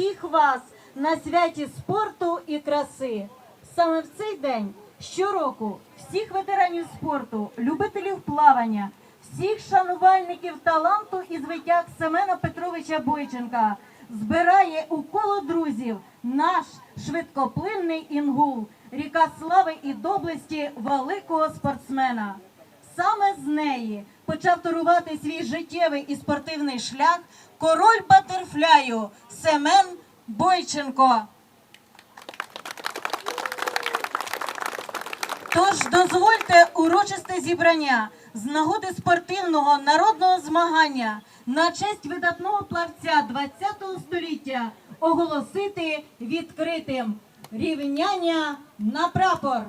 всіх вас на святі спорту і краси. Саме в цей день щороку всіх ветеранів спорту, любителів плавання, всіх шанувальників таланту і звитяг Семена Петровича Бойченка збирає у коло друзів наш швидкоплинний інгул, ріка слави і доблесті великого спортсмена. Саме з неї почав турувати свій життєвий і спортивний шлях король батерфляю Семен Бойченко. Тож дозвольте урочисте зібрання з нагоди спортивного народного змагання на честь видатного плавця ХХ століття оголосити відкритим рівняння на прапор.